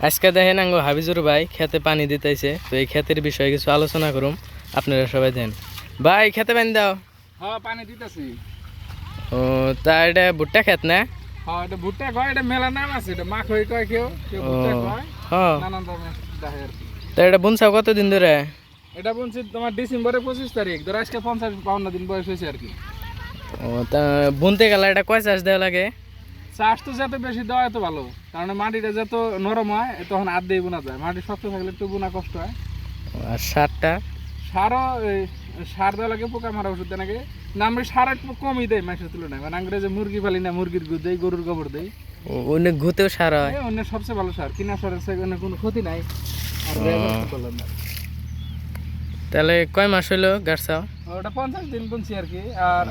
আজকে দেখেন আঙ্গো হাবিজুর ভাই খেতে পানি দিতেছে। তো এই ক্ষেতের বিষয়ে কিছু আলোচনা করুম। আপনারা সবাই দেন। ভাই খেতে পানি দাও। হ্যাঁ পানি দিতেছি। ও তা এটা ভুট্টা খেত না? হ্যাঁ এটা ভুট্টা কয় এটা মেলা নাম আছে এটা মাখ হয়ে কয় কেউ কেউ ভুট্টা কয় হ্যাঁ। নানান দামে দেখে কি। তা এটা বুনছাও কতদিন ধরে? এটা বলছি তোমার ডিসেম্বরের পঁচিশ তারিখ ধর আজকে পঞ্চাশ বাউন্ন দিন বয়স হয়েছে আর কি। ও তা বুনতে গেলে এটা কয় চাষ দেওয়া লাগে? চাষ তো যত বেশি দেওয়া এত ভালো। কারণ মাটিটা যত নরম হয় তখন আর দিয়ে বোনা যায়। মাটি শক্ত থাকলে একটু বোনা কষ্ট হয়। আর সারটা? সারও সার দেওয়া লাগে পোকা মারা ওষুধ দেয় নাকি? না আমরা সার একটু কমই দেয় মাসের তুলনায়। মানে আমরা যে মুরগি পালি না মুরগির গুড় দেই গরুর গোবর দেই। ও- অনেক ঘুতেও সার হয়? অন্য সবচেয়ে ভালো সার। কিনা সারের সেখানে কোনো ক্ষতি নাই। আর ব্যবহার না। তাহলে কয় মাস হইল গাছাও ওটা পঞ্চাশ দিন বুনছি আর কি। আর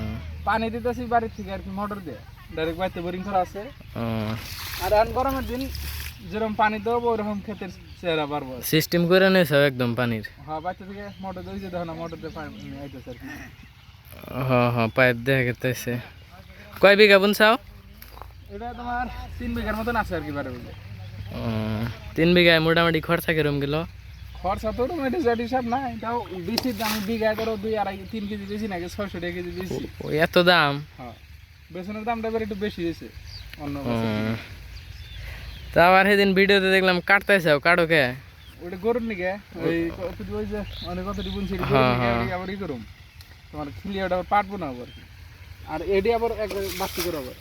পানি দিতেছি বাড়ির থেকে আর কি মোটর দিয়ে। ডাইরেক্ট বাড়িতে বোরিং করা আছে। আর এখন গরমের দিন যেরকম পানি দেবো ওরকম ক্ষেতের চেহারা বাড়বো সিস্টেম করে নিয়েছ একদম পানির। হ্যাঁ বাচ্চা থেকে মোটর দিয়েছি দেখো না মোটর দিয়ে পানি আইতেছে আর কি। হ্যাঁ হ্যাঁ পাইপ দেখা গেতেছে। কয় বিঘা বুনছাও এটা তোমার তিন বিঘার মতন আছে আর কি বারে বুঝে তিন বিঘায় মোটামুটি খরচা কিরম গেল? খরচা তো এটা জাটি সব নাই তাও বেশির দাম বিঘায় ধরো দুই আড়াই তিন কেজি বেশি নাকি ছয়শো টাকা কেজি বেশি। এত দাম? হ্যাঁ। বেসনের দামটা এবার একটু বেশি হয়েছে অন্য। তা আবার সেদিন ভিডিওতে দেখলাম কাটতেছাও কাটো কে? ওটা গরুর নিকে ওই ওই যে অনেক কতটি বুনছি এটা হ্যাঁ, হ্যাঁ। আবার ই করুম? তোমার খিলি ওটা আবার পাটবো না আবার? আর এডি আবার একবার বাস্তি করে আবার।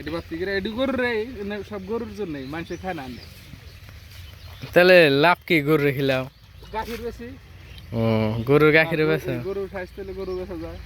এডি বাস্তি করে এডি গরুর রে সব গরুর জন্যই মানুষে খায় না তাহলে লাভ কি গরু খিলাও? গাখির বেশি। ও গরুর গাখির বেছে গরুর স্বাস্থ্য গরু বেচা যায়।